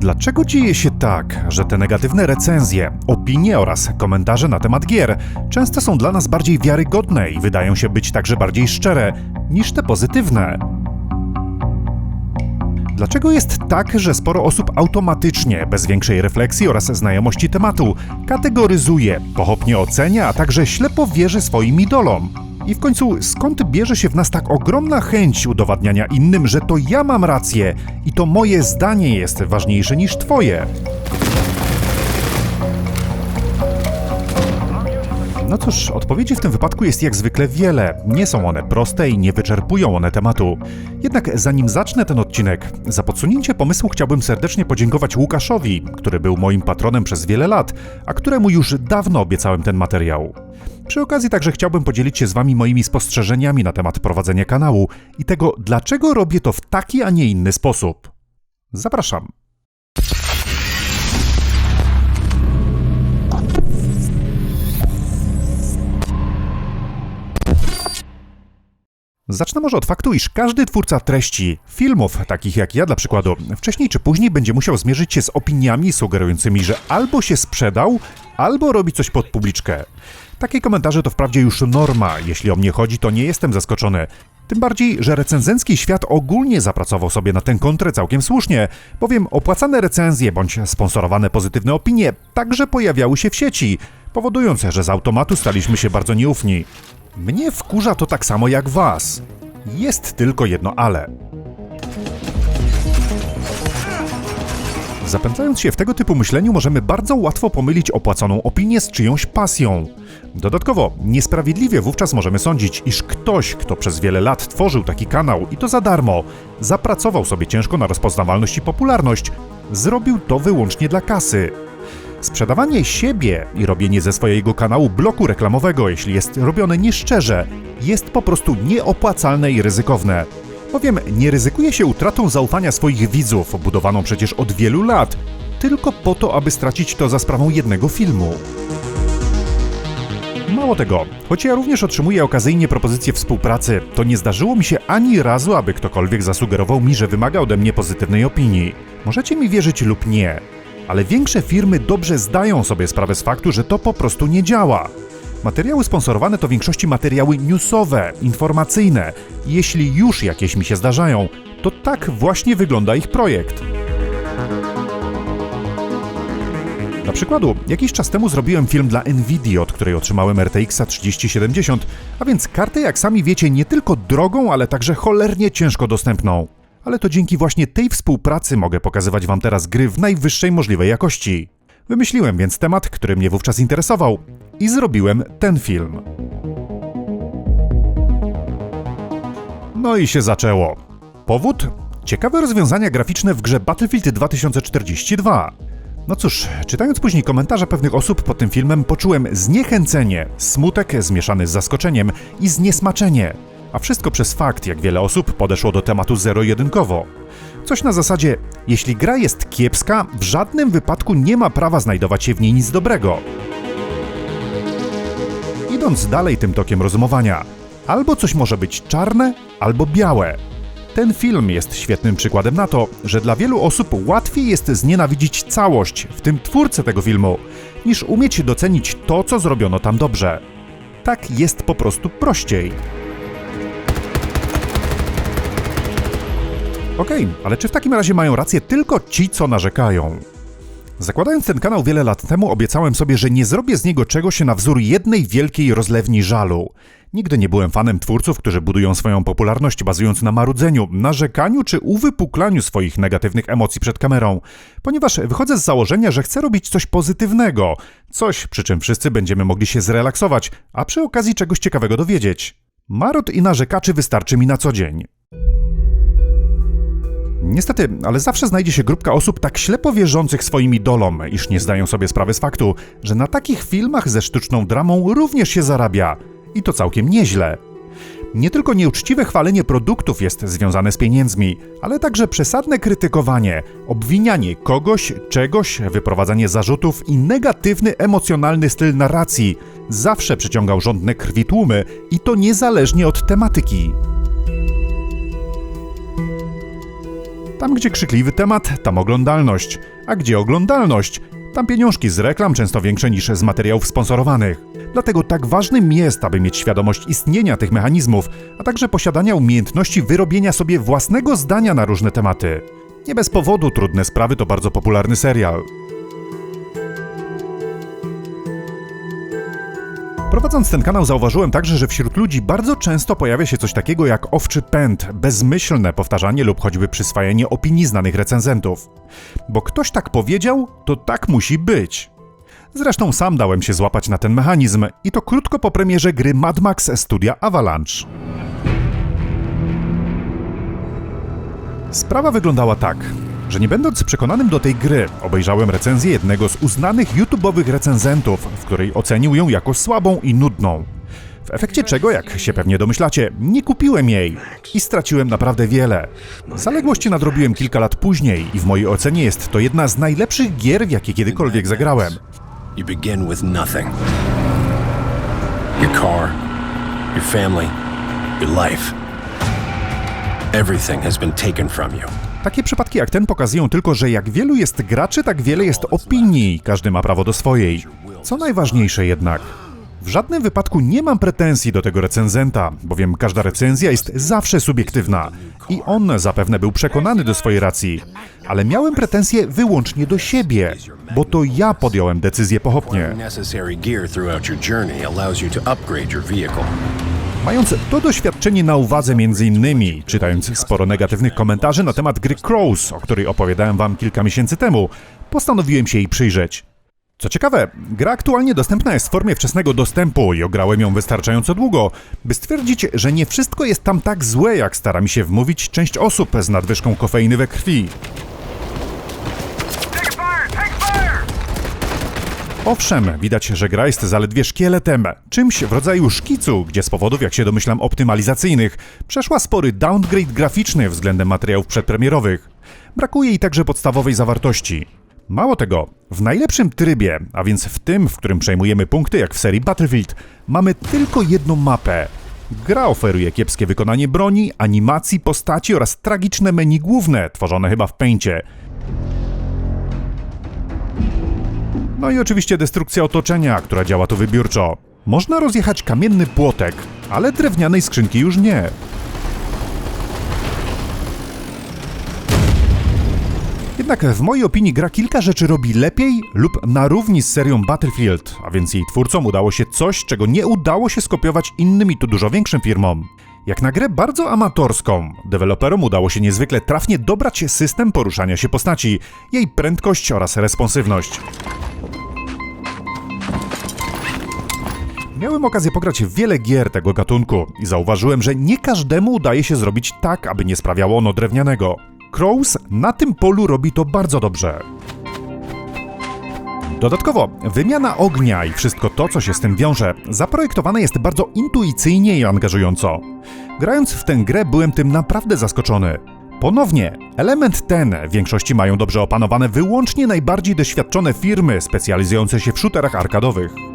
Dlaczego dzieje się tak, że te negatywne recenzje, opinie oraz komentarze na temat gier często są dla nas bardziej wiarygodne i wydają się być także bardziej szczere niż te pozytywne? Dlaczego jest tak, że sporo osób automatycznie, bez większej refleksji oraz znajomości tematu, kategoryzuje, pochopnie ocenia, a także ślepo wierzy swoim idolom? I w końcu, skąd bierze się w nas tak ogromna chęć udowadniania innym, że to ja mam rację i to moje zdanie jest ważniejsze niż twoje? No cóż, odpowiedzi w tym wypadku jest jak zwykle wiele. Nie są one proste i nie wyczerpują one tematu. Jednak zanim zacznę ten odcinek, za podsunięcie pomysłu chciałbym serdecznie podziękować Łukaszowi, który był moim patronem przez wiele lat, a któremu już dawno obiecałem ten materiał. Przy okazji także chciałbym podzielić się z Wami moimi spostrzeżeniami na temat prowadzenia kanału i tego, dlaczego robię to w taki, a nie inny sposób. Zapraszam. Zacznę może od faktu, iż każdy twórca treści, filmów, takich jak ja dla przykładu, wcześniej czy później będzie musiał zmierzyć się z opiniami sugerującymi, że albo się sprzedał, albo robi coś pod publiczkę. Takie komentarze to wprawdzie już norma, jeśli o mnie chodzi, to nie jestem zaskoczony. Tym bardziej, że recenzencki świat ogólnie zapracował sobie na tę kontrę całkiem słusznie, bowiem opłacane recenzje bądź sponsorowane pozytywne opinie także pojawiały się w sieci, powodując, że z automatu staliśmy się bardzo nieufni. Mnie wkurza to tak samo jak was. Jest tylko jedno ale. Zapędzając się w tego typu myśleniu, możemy bardzo łatwo pomylić opłaconą opinię z czyjąś pasją. Dodatkowo, niesprawiedliwie wówczas możemy sądzić, iż ktoś, kto przez wiele lat tworzył taki kanał i to za darmo, zapracował sobie ciężko na rozpoznawalność i popularność, zrobił to wyłącznie dla kasy. Sprzedawanie siebie i robienie ze swojego kanału bloku reklamowego, jeśli jest robione nieszczerze, jest po prostu nieopłacalne i ryzykowne. Bowiem nie ryzykuje się utratą zaufania swoich widzów, budowaną przecież od wielu lat, tylko po to, aby stracić to za sprawą jednego filmu. Mało tego, choć ja również otrzymuję okazyjnie propozycje współpracy, to nie zdarzyło mi się ani razu, aby ktokolwiek zasugerował mi, że wymaga ode mnie pozytywnej opinii. Możecie mi wierzyć lub nie, ale większe firmy dobrze zdają sobie sprawę z faktu, że to po prostu nie działa. Materiały sponsorowane to w większości materiały newsowe, informacyjne. Jeśli już jakieś mi się zdarzają, to tak właśnie wygląda ich projekt. Na przykładu, jakiś czas temu zrobiłem film dla Nvidia, od której otrzymałem RTX 3070, a więc kartę, jak sami wiecie, nie tylko drogą, ale także cholernie ciężko dostępną. Ale to dzięki właśnie tej współpracy mogę pokazywać Wam teraz gry w najwyższej możliwej jakości. Wymyśliłem więc temat, który mnie wówczas interesował i zrobiłem ten film. No i się zaczęło. Powód? Ciekawe rozwiązania graficzne w grze Battlefield 2042. No cóż, czytając później komentarze pewnych osób pod tym filmem, poczułem zniechęcenie, smutek zmieszany z zaskoczeniem i zniesmaczenie. A wszystko przez fakt, jak wiele osób podeszło do tematu zero-jedynkowo. Coś na zasadzie, jeśli gra jest kiepska, w żadnym wypadku nie ma prawa znajdować się w niej nic dobrego. Idąc dalej tym tokiem rozumowania, albo coś może być czarne, albo białe. Ten film jest świetnym przykładem na to, że dla wielu osób łatwiej jest znienawidzić całość, w tym twórcę tego filmu, niż umieć docenić to, co zrobiono tam dobrze. Tak jest po prostu prościej. Okej, okay, ale czy w takim razie mają rację tylko ci, co narzekają? Zakładając ten kanał wiele lat temu, obiecałem sobie, że nie zrobię z niego czegoś na wzór jednej wielkiej rozlewni żalu. Nigdy nie byłem fanem twórców, którzy budują swoją popularność bazując na marudzeniu, narzekaniu czy uwypuklaniu swoich negatywnych emocji przed kamerą, ponieważ wychodzę z założenia, że chcę robić coś pozytywnego, coś przy czym wszyscy będziemy mogli się zrelaksować, a przy okazji czegoś ciekawego dowiedzieć. Marot i narzekaczy wystarczy mi na co dzień. Niestety, ale zawsze znajdzie się grupka osób tak ślepo wierzących swoim idolom, iż nie zdają sobie sprawy z faktu, że na takich filmach ze sztuczną dramą również się zarabia. I to całkiem nieźle. Nie tylko nieuczciwe chwalenie produktów jest związane z pieniędzmi, ale także przesadne krytykowanie, obwinianie kogoś, czegoś, wyprowadzanie zarzutów i negatywny emocjonalny styl narracji zawsze przyciągał żądne krwi tłumy i to niezależnie od tematyki. Tam, gdzie krzykliwy temat, tam oglądalność. A gdzie oglądalność? Tam pieniążki z reklam często większe niż z materiałów sponsorowanych. Dlatego tak ważnym jest, aby mieć świadomość istnienia tych mechanizmów, a także posiadania umiejętności wyrobienia sobie własnego zdania na różne tematy. Nie bez powodu Trudne Sprawy to bardzo popularny serial. Prowadząc ten kanał zauważyłem także, że wśród ludzi bardzo często pojawia się coś takiego jak owczy pęd, bezmyślne powtarzanie lub choćby przyswajanie opinii znanych recenzentów. Bo ktoś tak powiedział, to tak musi być. Zresztą sam dałem się złapać na ten mechanizm i to krótko po premierze gry Mad Max studia Avalanche. Sprawa wyglądała tak, że nie będąc przekonanym do tej gry, obejrzałem recenzję jednego z uznanych YouTube'owych recenzentów, w której ocenił ją jako słabą i nudną. W efekcie czego, jak się pewnie domyślacie, nie kupiłem jej i straciłem naprawdę wiele. Zaległości nadrobiłem kilka lat później i w mojej ocenie jest to jedna z najlepszych gier, w jakie kiedykolwiek zagrałem. You begin with nothing. Your car, your family, your life. Everything has been taken from you. Takie przypadki jak ten pokazują tylko, że jak wielu jest graczy, tak wiele jest opinii, każdy ma prawo do swojej. Co najważniejsze jednak, w żadnym wypadku nie mam pretensji do tego recenzenta, bowiem każda recenzja jest zawsze subiektywna i on zapewne był przekonany do swojej racji, ale miałem pretensje wyłącznie do siebie, bo to ja podjąłem decyzję pochopnie. Mając to doświadczenie na uwadze między innymi, czytając sporo negatywnych komentarzy na temat gry Crows, o której opowiadałem wam kilka miesięcy temu, postanowiłem się jej przyjrzeć. Co ciekawe, gra aktualnie dostępna jest w formie wczesnego dostępu i ograłem ją wystarczająco długo, by stwierdzić, że nie wszystko jest tam tak złe, jak stara mi się wmówić część osób z nadwyżką kofeiny we krwi. Owszem, widać, że gra jest zaledwie szkieletem, czymś w rodzaju szkicu, gdzie z powodów, jak się domyślam, optymalizacyjnych, przeszła spory downgrade graficzny względem materiałów przedpremierowych. Brakuje jej także podstawowej zawartości. Mało tego, w najlepszym trybie, a więc w tym, w którym przejmujemy punkty jak w serii Battlefield, mamy tylko jedną mapę. Gra oferuje kiepskie wykonanie broni, animacji, postaci oraz tragiczne menu główne, tworzone chyba w pęcie. No i oczywiście destrukcja otoczenia, która działa tu wybiórczo. Można rozjechać kamienny płotek, ale drewnianej skrzynki już nie. Jednak w mojej opinii gra kilka rzeczy robi lepiej lub na równi z serią Battlefield, a więc jej twórcom udało się coś, czego nie udało się skopiować innym i tu dużo większym firmom. Jak na grę bardzo amatorską, deweloperom udało się niezwykle trafnie dobrać system poruszania się postaci, jej prędkość oraz responsywność. Miałem okazję pograć w wiele gier tego gatunku i zauważyłem, że nie każdemu udaje się zrobić tak, aby nie sprawiało ono drewnianego. Crows na tym polu robi to bardzo dobrze. Dodatkowo, wymiana ognia i wszystko to, co się z tym wiąże, zaprojektowane jest bardzo intuicyjnie i angażująco. Grając w tę grę, byłem tym naprawdę zaskoczony. Ponownie, element ten w większości mają dobrze opanowane wyłącznie najbardziej doświadczone firmy specjalizujące się w shooterach arkadowych.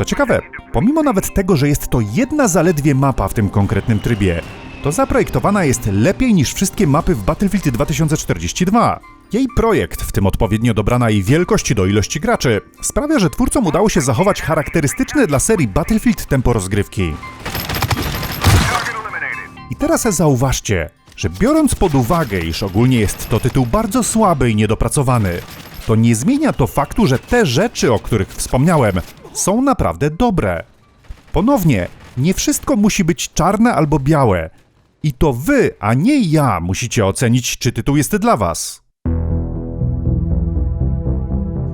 Co ciekawe, pomimo nawet tego, że jest to jedna zaledwie mapa w tym konkretnym trybie, to zaprojektowana jest lepiej niż wszystkie mapy w Battlefield 2042. Jej projekt, w tym odpowiednio dobrana jej wielkość do ilości graczy, sprawia, że twórcom udało się zachować charakterystyczne dla serii Battlefield tempo rozgrywki. I teraz zauważcie, że biorąc pod uwagę, iż ogólnie jest to tytuł bardzo słaby i niedopracowany, to nie zmienia to faktu, że te rzeczy, o których wspomniałem, są naprawdę dobre. Ponownie, nie wszystko musi być czarne albo białe. I to wy, a nie ja, musicie ocenić, czy tytuł jest dla was.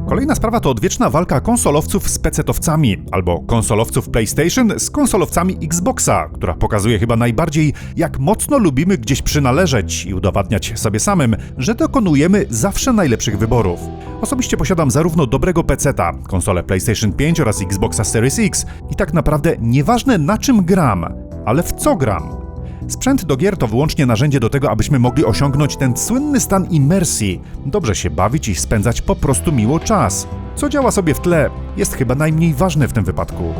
Kolejna sprawa to odwieczna walka konsolowców z pecetowcami, albo konsolowców PlayStation z konsolowcami Xboxa, która pokazuje chyba najbardziej, jak mocno lubimy gdzieś przynależeć i udowadniać sobie samym, że dokonujemy zawsze najlepszych wyborów. Osobiście posiadam zarówno dobrego peceta, konsolę PlayStation 5 oraz Xboxa Series X i tak naprawdę nieważne na czym gram, ale w co gram. Sprzęt do gier to wyłącznie narzędzie do tego, abyśmy mogli osiągnąć ten słynny stan imersji, dobrze się bawić i spędzać po prostu miło czas. Co działa sobie w tle, jest chyba najmniej ważne w tym wypadku.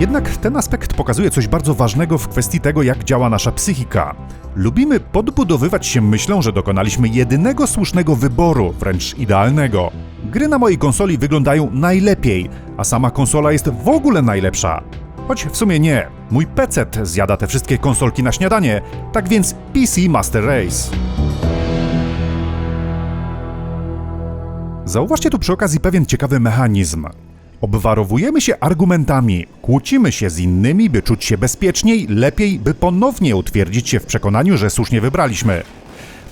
Jednak ten aspekt pokazuje coś bardzo ważnego w kwestii tego, jak działa nasza psychika. Lubimy podbudowywać się myślą, że dokonaliśmy jedynego słusznego wyboru, wręcz idealnego. Gry na mojej konsoli wyglądają najlepiej, a sama konsola jest w ogóle najlepsza. Choć w sumie nie. Mój PC zjada te wszystkie konsolki na śniadanie, tak więc PC Master Race. Zauważcie tu przy okazji pewien ciekawy mechanizm. Obwarowujemy się argumentami, kłócimy się z innymi, by czuć się bezpieczniej, lepiej, by ponownie utwierdzić się w przekonaniu, że słusznie wybraliśmy.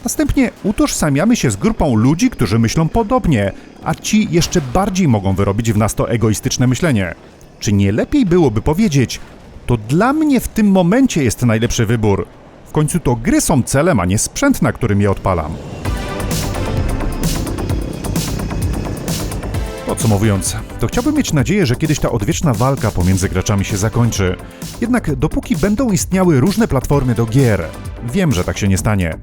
Następnie utożsamiamy się z grupą ludzi, którzy myślą podobnie, a ci jeszcze bardziej mogą wyrobić w nas to egoistyczne myślenie. Czy nie lepiej byłoby powiedzieć, to dla mnie w tym momencie jest najlepszy wybór? W końcu to gry są celem, a nie sprzęt, na którym je odpalam. Podsumowując, to chciałbym mieć nadzieję, że kiedyś ta odwieczna walka pomiędzy graczami się zakończy. Jednak dopóki będą istniały różne platformy do gier, wiem, że tak się nie stanie.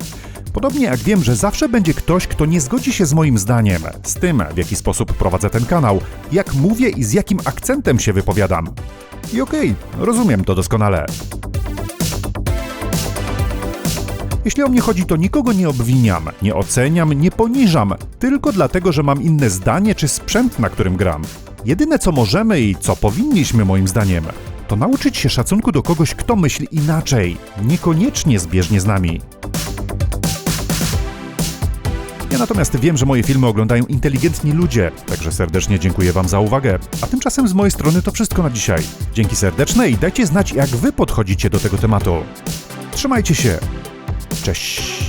Podobnie jak wiem, że zawsze będzie ktoś, kto nie zgodzi się z moim zdaniem, z tym, w jaki sposób prowadzę ten kanał, jak mówię i z jakim akcentem się wypowiadam. I okej, rozumiem to doskonale. Jeśli o mnie chodzi, to nikogo nie obwiniam, nie oceniam, nie poniżam, tylko dlatego, że mam inne zdanie czy sprzęt, na którym gram. Jedyne co możemy i co powinniśmy moim zdaniem, to nauczyć się szacunku do kogoś, kto myśli inaczej, niekoniecznie zbieżnie z nami. Ja natomiast wiem, że moje filmy oglądają inteligentni ludzie, także serdecznie dziękuję Wam za uwagę. A tymczasem z mojej strony to wszystko na dzisiaj. Dzięki serdeczne i dajcie znać, jak Wy podchodzicie do tego tematu. Trzymajcie się. Cześć.